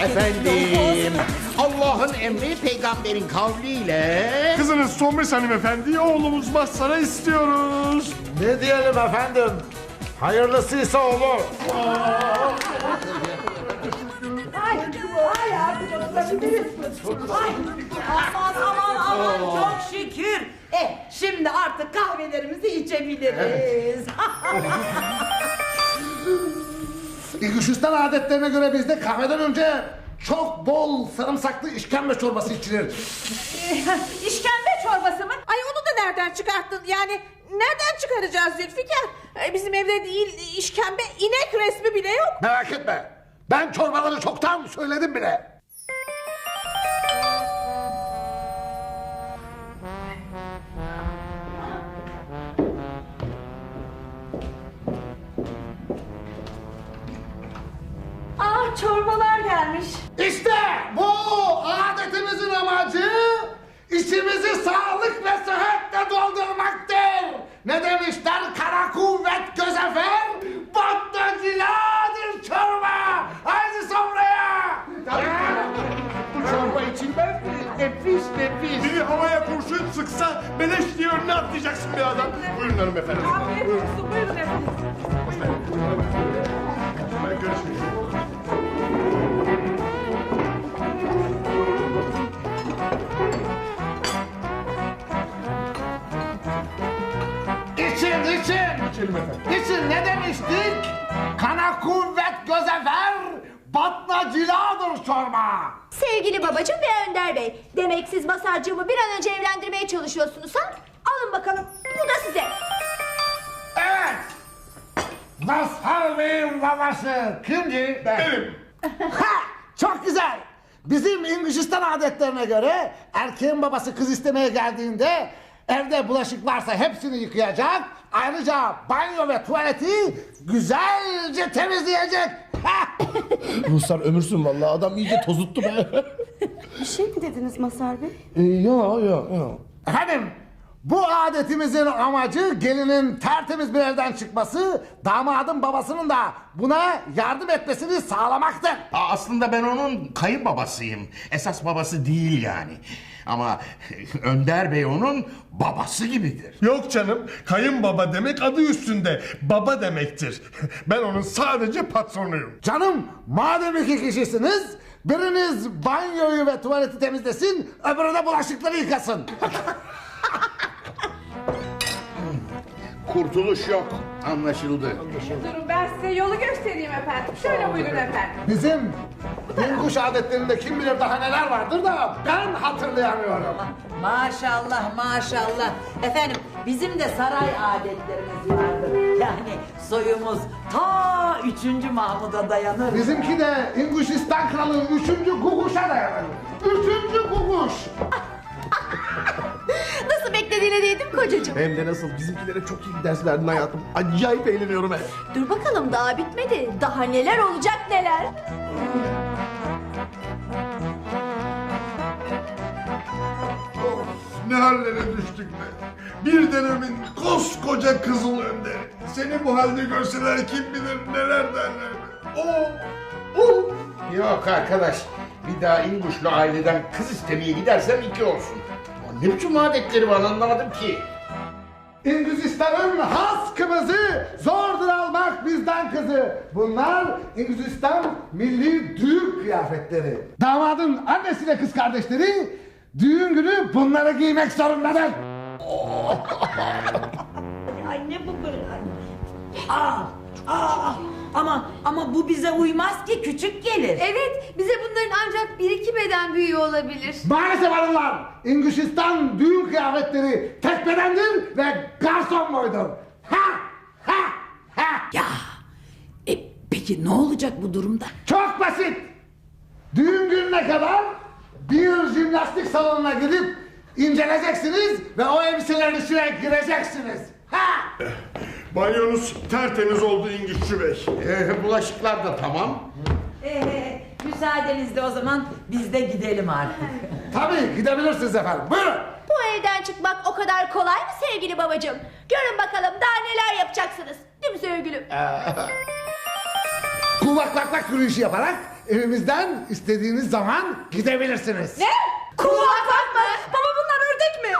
Efendim, Allah'ın emri peygamberin kavliyle... Kızınız Tomris hanımefendi oğlumuz Mazhar'a istiyoruz. Ne diyelim efendim? Hayırlısıysa olur. Aman aman aman çok şükür. Eh şimdi artık kahvelerimizi içebiliriz. Gürcistan adetlerine göre bizde kahveden önce çok bol sarımsaklı işkembe çorbası içilir. İşkembe çorbası mı? Ay onu da nereden çıkarttın? Yani nereden çıkaracağız Zülfikar? Ay, Bizim evde değil işkembe inek resmi bile yok. Merak etme. Ben çorbaları çoktan söyledim bile. Gelmiş. İşte bu adetimizin amacı içimizi sağlık ve sıhhatle doldurmaktır. Ne demişler kara kuvvet gözefer, battacıladır çorba. Haydi sofraya. Bu çorba için ben nefis nefis. Biri havaya kurşun sıksa beleş diye önüne atlayacaksın bir adam. Buyurun hanımefendi. Afiyet Buyurun. olsun buyurun efendim. Ben görüşürüz. İçin için. İçelim efendim. İçin ne demiştik? Kana kuvvet gözefer, batna ciladır çorba. Sevgili babacığım ve Önder Bey. Demek siz masarcığımı bir an önce evlendirmeye çalışıyorsunuz ha? Alın bakalım. Bu da size. Evet. Mazhar Bey'in babası kimdi? Benim. Ha, çok güzel. Bizim İngilizistan adetlerine göre erkeğin babası kız istemeye geldiğinde evde bulaşık varsa hepsini yıkayacak. Ayrıca banyo ve tuvaleti güzelce temizleyecek. Ruslar ömürsün vallahi adam iyice tozuttu be. Bir şey mi dediniz Masar Bey? Ee, yo yo yo. Efendim adetimizin amacı gelinin tertemiz bir evden çıkması, damadın babasının da buna yardım etmesini sağlamaktır. Aa, Aslında ben onun kayınbabasıyım. Esas babası değil yani. Ama Önder Bey onun babası gibidir. Yok canım. Kayınbaba demek adı üstünde. Baba demektir. Ben onun sadece patronuyum. Canım madem iki kişisiniz biriniz banyoyu ve tuvaleti temizlesin öbürü de bulaşıkları yıkasın. Kurtuluş yok. Anlaşıldı. Durun ben size yolu göstereyim efendim. Şöyle buyurun efendim. Bizim Dinguş adetlerinde kim bilir daha neler vardır da ben hatırlayamıyorum. maşallah maşallah. Efendim bizim de saray adetlerimiz vardır. Yani soyumuz ta 3. Mahmud'a dayanır. Bizimki de İnguşistan kralı 3. Guguş'a dayanır. 3. Guguş. Nasıl beklediğine değdim kocacığım. Hem de nasıl bizimkilere çok iyi ders verdin hayatım. Acayip eğleniyorum he. Dur bakalım daha bitmedi. Daha neler olacak neler. Ne hallere düştük be. Bir dönemin koskoca kızıl önderi. Seni bu halde görseler kim bilir neler derler. Oo, oo. Yok arkadaş. Bir daha İnguşlu aileden kız istemeye gidersem iki olsun. Ne biçim adetleri var anlamadım ki. İngilizistan'ın has kımızı zordur almak bizden kızı. Bunlar İngilizistan milli düğün kıyafetleri. Damadın annesi ve kız kardeşleri düğün günü bunları giymek zorundadır. Ay ne bu böyle? Aa, aa, ama ama bu bize uymaz ki küçük gelir. Evet bize bunların ancak bir iki beden büyüğü olabilir. Maalesef hanımlar İngilizistan düğün kıyafetleri tek bedendir ve garson boydur. Ha ha ha. Ya e, peki ne olacak bu durumda? Çok basit. Düğün gününe kadar bir jimnastik salonuna gidip inceleyeceksiniz ve o elbiselerin içine gireceksiniz. Banyonuz tertemiz oldu İngilizçi Bey. Ee, bulaşıklar da tamam. Ee, müsaadenizle o zaman biz de gidelim artık. Tabii gidebilirsiniz efendim. Buyurun. Bu evden çıkmak o kadar kolay mı sevgili babacığım? Görün bakalım daha neler yapacaksınız. Değil mi sevgilim? Kuvak vak vak yürüyüşü yaparak evimizden istediğiniz zaman gidebilirsiniz. Ne? Kulak bakma. Baba bunlar ördek mi?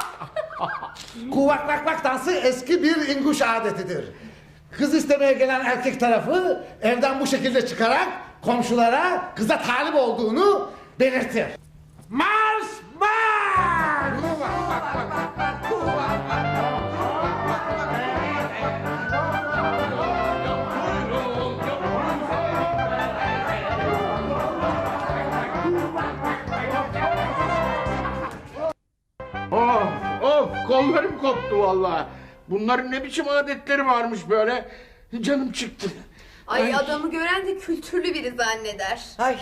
Kuvak vak vak dansı eski bir inguş adetidir. Kız istemeye gelen erkek tarafı evden bu şekilde çıkarak komşulara kıza talip olduğunu belirtir. Marş marş! Of kollarım koptu vallahi. Bunların ne biçim adetleri varmış böyle. Canım çıktı. Ay adamı gören de kültürlü biri zanneder. Ay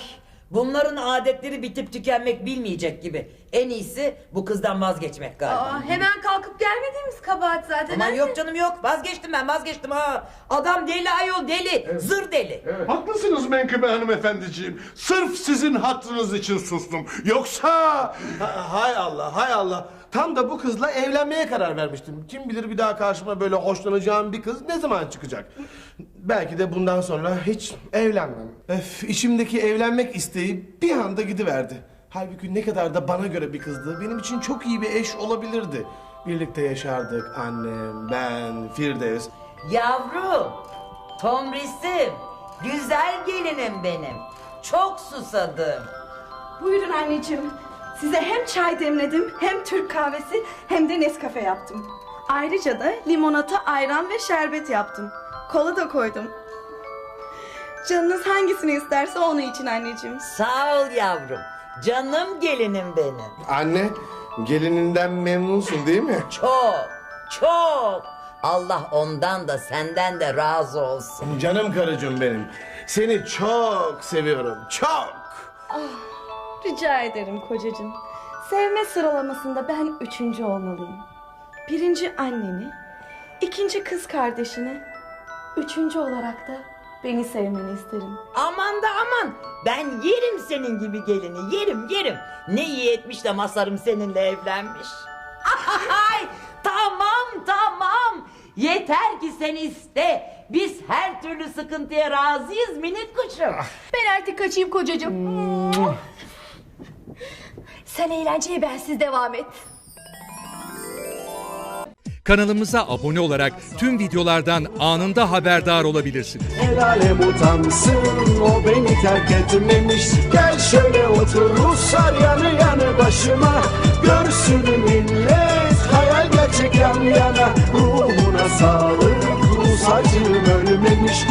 bunların adetleri bitip tükenmek bilmeyecek gibi. En iyisi bu kızdan vazgeçmek galiba. Aa, hemen kalkıp gelmediğimiz kabahat zaten. Aman yok canım yok vazgeçtim ben vazgeçtim ha. Adam deli ayol deli zır deli. Haklısınız Menkıbe hanımefendiciğim. Sırf sizin hatırınız için sustum. Yoksa... Ha- hay Allah hay Allah. Tam da bu kızla evlenmeye karar vermiştim. Kim bilir bir daha karşıma böyle hoşlanacağım bir kız ne zaman çıkacak? Belki de bundan sonra hiç evlenmem. Öf, içimdeki evlenmek isteği bir anda gidiverdi. Halbuki ne kadar da bana göre bir kızdı. Benim için çok iyi bir eş olabilirdi. Birlikte yaşardık annem, ben, Firdevs. Yavrum, tomrisim, güzel gelinim benim. Çok susadım. Buyurun anneciğim. Size hem çay demledim, hem Türk kahvesi, hem de Nescafe yaptım. Ayrıca da limonata, ayran ve şerbet yaptım. Kola da koydum. Canınız hangisini isterse onu için anneciğim. Sağ ol yavrum. Canım gelinim benim. Anne, gelininden memnunsun değil mi? Çok, çok. Allah ondan da senden de razı olsun. Canım karıcığım benim. Seni çok seviyorum. Çok. Rica ederim kocacığım. Sevme sıralamasında ben üçüncü olmalıyım. Birinci anneni, ikinci kız kardeşini, üçüncü olarak da beni sevmeni isterim. Aman da aman. Ben yerim senin gibi gelini. Yerim yerim. Ne iyi etmiş de Masarım seninle evlenmiş. Ay, tamam tamam. Yeter ki sen iste. Biz her türlü sıkıntıya razıyız minik kuşum. Ben artık kaçayım kocacığım. Sen eğlenceye bensiz devam et. Kanalımıza abone olarak tüm videolardan anında haberdar olabilirsiniz. El alem utansın o beni terk etmemiş Gel şöyle otur Ruslar yanı yanı başıma Görsün millet hayal gerçek yan yana Ruhuna sağlık Rus acım ölmemiş